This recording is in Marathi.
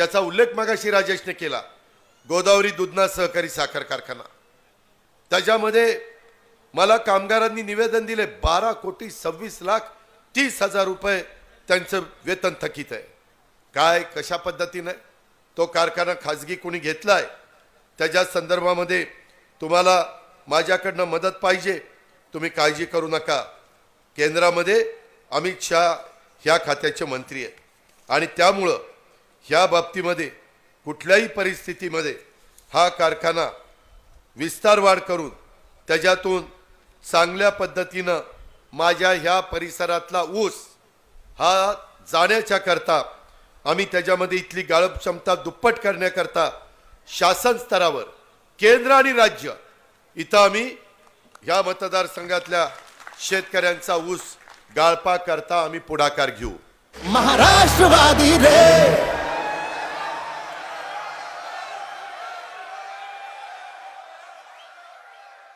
ज्याचा उल्लेख मागाशी राजेशने केला. गोदावरी दुधना सहकारी साखर कारखाना. त्याच्यामध्ये मला कामगारांनी निवेदन दिले बारा कोटी सव्वीस लाख तीस हजार रुपये त्यांचं वेतन थकीत आहे. काय कशा पद्धतीने तो कारखाना खाजगी कोणी घेतलाय? त्याच्या संदर्भामध्ये तुम्हाला माझ्याकडनं मदत पाहिजे. तुम्ही काळजी करू नका. केंद्रामध्ये अमित शहा ह्या खात्याचे मंत्री आहेत. आणि त्यामुळं ह्या बाबतीमध्ये कुठल्याही परिस्थितीमध्ये हा कारखाना विस्तार वाढ करून त्याच्यातून चांगल्या पद्धतीनं माझ्या ह्या परिसरातला ऊस हा जाण्याच्या करता आम्ही त्याच्यामध्ये इथली गाळप क्षमता दुप्पट करण्याकरता शासन स्तरावर केंद्र आणि राज्य इथं आम्ही ह्या मतदारसंघातल्या शेतकऱ्यांचा ऊस गाळपा करता आम्ही पुढाकार घेऊ. महाराष्ट्रवादी रे!